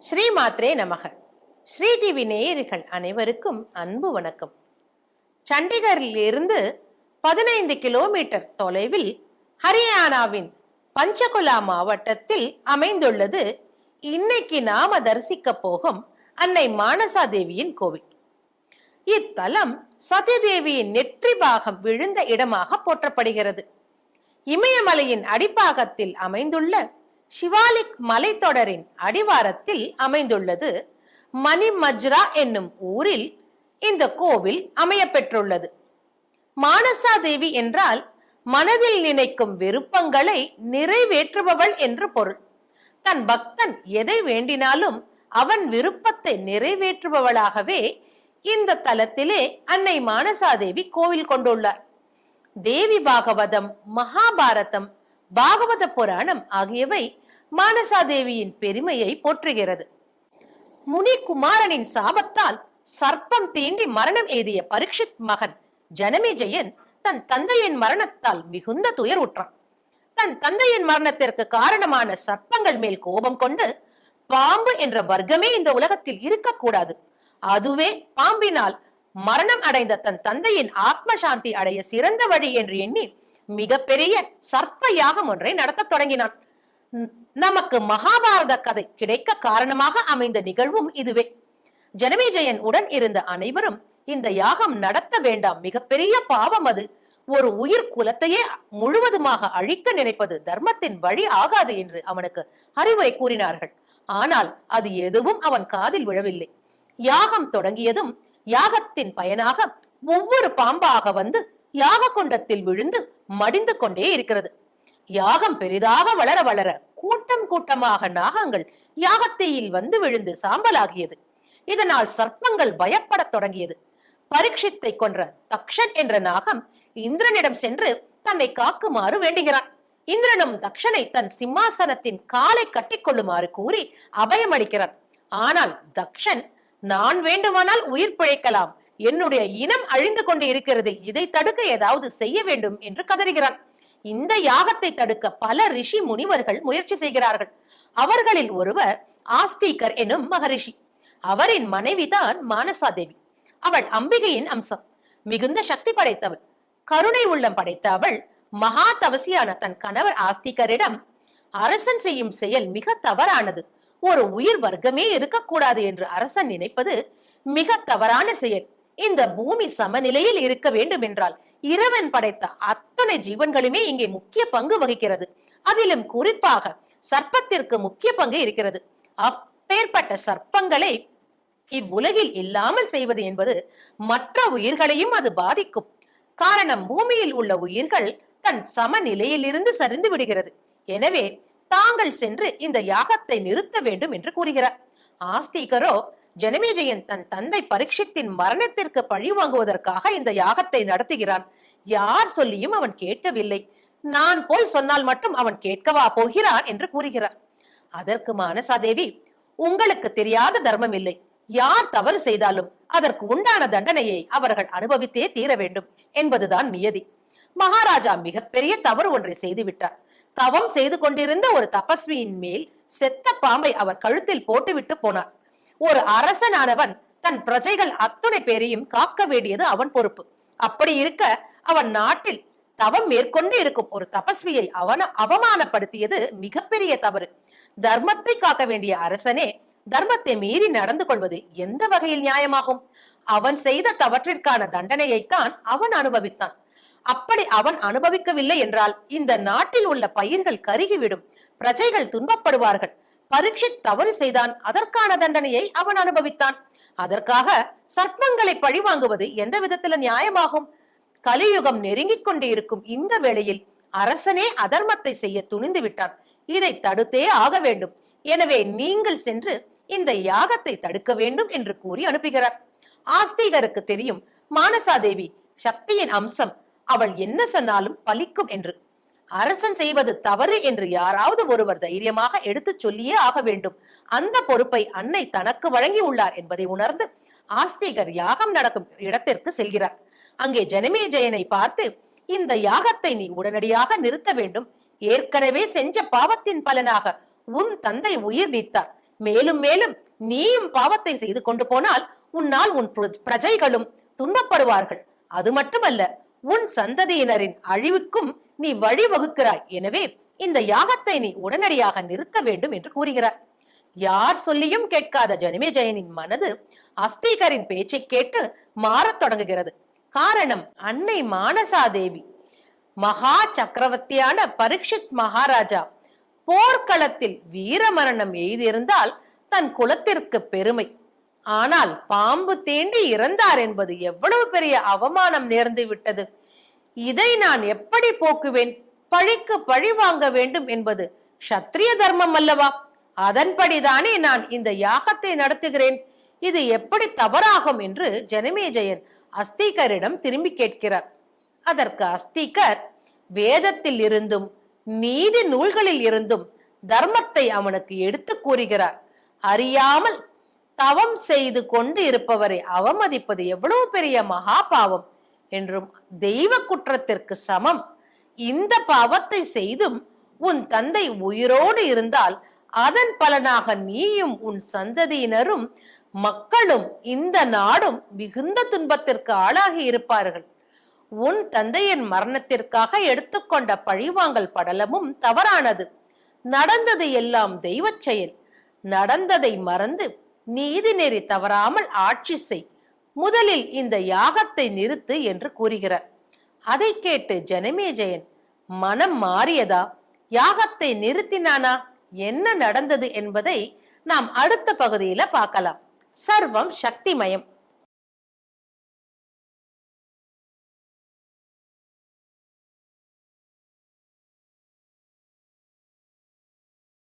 ஸ்ரீ மாத்ரே நமக. ஸ்ரீ டிவி நேயர்கள் அனைவருக்கும் அன்பு வணக்கம். சண்டிகரில் இருந்து பதினைந்து கிலோமீட்டர் தொலைவில் ஹரியானாவின் பஞ்சகுலா மாவட்டத்தில் அமைந்துள்ளது இன்னைக்கு நாம தரிசிக்க போகும் அன்னை மானசா தேவியின் கோவில். இத்தலம் சதிதேவியின் நெற்றி பாகம் விழுந்த இடமாக போற்றப்படுகிறது. இமயமலையின் அடிப்பாகத்தில் அமைந்துள்ள சிவாலிக் மலைத்தொடரின் அடிவாரத்தில் அமைந்துள்ளது மணிமஜ்ரா என்னும் ஊரில் இந்த கோவில் அமைய பெற்றுள்ளது மானசா தேவி என்றால் மனதில் நினைக்கும் விருப்பங்களை நிறைவேற்றுபவள் என்று பொருள். தன் பக்தன் எதை வேண்டினாலும் அவன் விருப்பத்தை நிறைவேற்றுபவளாகவே இந்த தலத்திலே அன்னை மானசாதேவி கோவில் கொண்டுள்ளார். தேவி பாகவதம் மகாபாரதம் பாகவத புராணம் ஆகியவை மானசா தேவியின் பெருமையை போற்றுகிறது. முனி குமாரனின் சாபத்தால் சர்ப்பம் தீண்டி மரணம் எய்திய பரீட்சித் மகன் ஜனமேஜயன் தன் தந்தையின் மரணத்தால் மிகுந்த துயர் உற்றான் தன் தந்தையின் மரணத்திற்கு காரணமான சர்ப்பங்கள் மேல் கோபம் கொண்டு பாம்பு என்ற வர்க்கமே இந்த உலகத்தில் இருக்கக்கூடாது. அதுவே பாம்பினால் மரணம் அடைந்த தன் தந்தையின் ஆத்ம சாந்தி அடைய சிறந்த வழி என்று எண்ணி மிகப்பெரிய சர்ப்ப யாகம் ஒன்றை நடத்த தொடங்கினான். நமக்கு மகாபாரத கதை கிடைக்க காரணமாக அமைந்த நிகழ்வும் இதுவே. ஜனமேஜயன் உடன் இருந்த அனைவரும் இந்த யாகம் நடத்த வேண்டாம் மிகப்பெரிய பாவம் அது. ஒரு உயிர் குலத்தையே முழுவதுமாக அழிக்க நினைப்பது தர்மத்தின் வழி ஆகாது என்று அவனுக்கு அறிவுரை கூறினார்கள். ஆனால் அது எதுவும் அவன் காதில் விழவில்லை. யாகம் தொடங்கியதும் யாகத்தின் பயனாக ஒவ்வொரு பாம்பாக வந்து யாக குண்டத்தில் விழுந்து மடிந்து கொண்டே இருக்கிறது. யாகம் பெரிதாக வளர வளர கூட்டம் கூட்டமாக நாகங்கள் யாகத்தீயில் வந்து விழுந்து சாம்பலாகியது. இதனால் சர்ப்பங்கள் பயப்படத் தொடங்கியது. பரீட்சித்தை கொன்ற தக்ஷன் என்ற நாகம் இந்திரனிடம் சென்று தன்னை காக்குமாறு வேண்டுகிறான். இந்திரனும் தக்ஷனை தன் சிம்மாசனத்தின் காலை கட்டிக்கொள்ளுமாறு கூறி அபயமளிக்கிறான். ஆனால் தக்ஷன் நான் வேண்டுமானால் உயிர் பிழைக்கலாம். என்னுடைய இனம் அழிந்து கொண்டு இருக்கிறது. இதை தடுக்க ஏதாவது செய்ய வேண்டும் என்று கதறுகிறான். இந்த யாகத்தை தடுக்க பல ரிஷி முனிவர்கள் முயற்சி செய்கிறார்கள். அவர்களில் ஒருவர் ஆஸ்திகர் எனும் மகரிஷி. அவரின் மனைவிதான் மானசாதேவி. அவள் அம்பிகையின் அம்சம். மிகுந்த சக்தி படைத்தவள். கருணை உள்ளம் படைத்த அவள் மகா தவசியான தன் கணவர் ஆஸ்திகரிடம் அரசன் செய்யும் செயல் மிக தவறானது. ஒரு உயிர் வர்க்கமே இருக்கக்கூடாது என்று அரசன் நினைப்பது மிக தவறான செயல். இந்த பூமி சமநிலையில் இருக்க வேண்டும் என்றால் இறைவன் படைத்த அத்தனை ஜீவன்களுமே இங்கே முக்கிய பங்கு வகிக்கிறது. அதிலும் குறிப்பாக சர்ப்பத்திற்கு முக்கிய பங்கு இருக்கிறது. அப்பேற்பட்ட சர்ப்பங்களை இவ்வுலகில் இல்லாமல் செய்வது என்பது மற்ற உயிர்களையும் அது பாதிக்கும். காரணம் பூமியில் உள்ள உயிர்கள் தன் சமநிலையில் இருந்து சரிந்து விடுகிறது. எனவே தாங்கள் சென்று இந்த யாகத்தை நிறுத்த வேண்டும் என்று கூறுகிறார். ஆஸ்திகரோ ஜனமேஜயன் தன் தந்தை பரீட்சித்தின் மரணத்திற்கு பழி வாங்குவதற்காக இந்த யாகத்தை நடத்துகிறான். யார் சொல்லியும் அவன் கேட்கவில்லை. நான் போய் சொன்னால் மட்டும் அவன் கேட்கவா போகிறான் என்று கூறுகிறார். அதற்கு மானசாதேவி உங்களுக்கு தெரியாத தர்மம் இல்லை. யார் தவறு செய்தாலும் அதற்கு உண்டான தண்டனையை அவர்கள் அனுபவித்தே தீர வேண்டும் என்பதுதான் நியதி. மகாராஜா மிகப்பெரிய தவறு ஒன்றை செய்துவிட்டார். தவம் செய்து கொண்டிருந்த ஒரு தபஸ்வியின் மேல் செத்த பாம்பை அவர் கழுத்தில் போட்டுவிட்டு போனார். ஒரு அரசனானவன் தன் பிரஜைகள் அத்துணை பேரையும் காக்க வேண்டியது அவன் பொறுப்பு. அப்படி இருக்க அவன் நாட்டில் தவம் மேற்கொண்டு இருக்கும் ஒரு தபஸ்வியை அவன அவமானப்படுத்தியது மிகப்பெரிய தவறு. தர்மத்தை காக்க வேண்டிய அரசனே தர்மத்தை மீறி நடந்து கொள்வது எந்த வகையில் நியாயமாகும்? அவன் செய்த தவற்றிற்கான தண்டனையைத்தான் அவன் அனுபவித்தான். அப்படி அவன் அனுபவிக்கவில்லை என்றால் இந்த நாட்டில் உள்ள பயிர்கள் கருகிவிடும். பிரஜைகள் துன்பப்படுவார்கள். பரீட்சித் தவறு செய்தான் அதற்கான தண்டனையை அவன் அனுபவித்தான். அதற்காக சர்ப்பங்களை பழிவாங்குவது எந்த விதத்துல நியாயமாகும்? கலியுகம் நெருங்கிக் கொண்டு இருக்கும் இந்த வேளையில் அரசனே அதர்மத்தை செய்ய துணிந்து விட்டான். இதை தடுத்தே ஆக வேண்டும். எனவே நீங்கள் சென்று இந்த யாகத்தை தடுக்க வேண்டும் என்று கூறி அனுப்புகிறார். ஆஸ்திகருக்கு தெரியும் மானசாதேவி சக்தியின் அம்சம் அவள் என்ன சொன்னாலும் பலிக்கும் என்று. அரசன் செய்வது தவறு என்று யாராவது ஒருவர் தைரியமாக எடுத்துச் சொல்லியே ஆக வேண்டும். அந்த பொறுப்பை அன்னை தனக்கு வழங்கி உள்ளார் என்பதை உணர்ந்து ஆஸ்திகர் யாகம் நடக்கும் இடத்திற்கு செல்கிறார். அங்கே ஜனமேஜயனை பார்த்து இந்த யாகத்தை நீ உடனடியாக நிறுத்த வேண்டும். ஏற்கனவே செஞ்ச பாவத்தின் பலனாக உன் தந்தை உயிர் நீத்தார். மேலும் மேலும் நீயும் பாவத்தை செய்து கொண்டு போனால் உன்னால் உன் பிரஜைகளும் துன்பப்படுவார்கள். அது மட்டுமல்ல உன் சந்ததியினரின் அழிவுக்கும் நீ வழிவகுக்கிறாய். எனவே இந்த யாகத்தை நீ உடனடியாக நிறுத்த வேண்டும் என்று கூறுகிறார். யார் சொல்லியும் கேட்காத ஜனமேஜயனின் மனது அஸ்திகரின் பேச்சை கேட்டு மாறத் தொடங்குகிறது. காரணம் அன்னை மானசாதேவி. மகா சக்கரவர்த்தியான பரீட்சித் மகாராஜா போர்க்களத்தில் வீரமரணம் எய்திருந்தால் தன் குலத்திற்கு பெருமை. ஆனால் பாம்பு தீண்டி இறந்தார் என்பது எவ்வளவு பெரிய அவமானம் நேர்ந்து விட்டது. இதை நான் எப்படி போக்குவேன்? பழிக்கு பழி வாங்க வேண்டும் என்பது சத்திரிய தர்மம் அல்லவா? அதன்படிதானே நான் இந்த யாகத்தை நடத்துகிறேன். இது எப்படி தவறாகும் என்று ஜனமேஜயன் அஸ்திகரிடம் திரும்பி கேட்கிறார். அதற்கு அஸ்திகர் வேதத்தில் இருந்தும் நீதி நூல்களில் இருந்தும் தர்மத்தை அவனுக்கு எடுத்து கூறுகிறார். அறியாமல் தவம் செய்து கொண்டு இருப்பவரை அவமதிப்பது எவ்வளவு பெரிய மகா பாவம் என்றும் தெய்வ குற்றத்திற்கு சமம். இந்த பாவத்தை செய்தும் உன் தந்தை உயிரோடு இருந்தால் அதன் பலனாக நீயும் உன் சந்ததியினரும் மக்களும் இந்த நாடும் மிகுந்த துன்பத்திற்கு ஆளாகி இருப்பார்கள். உன் தந்தையின் மரணத்திற்காக எடுத்துக்கொண்ட பழிவாங்கல் படலமும் தவறானது. நடந்தது எல்லாம் தெய்வச் செயல். நடந்ததை மறந்து நீதிநெறி தவறாமல் ஆட்சி செய். முதலில் இந்த யாகத்தை நிறுத்து என்று கூறுகிறார். அதை கேட்டு ஜனமேஜயன் மனம் மாறியதா? யாகத்தை நிறுத்தினானா? என்ன நடந்தது என்பதை நாம் அடுத்த பகுதியில பார்க்கலாம். சர்வம் சக்திமயம்.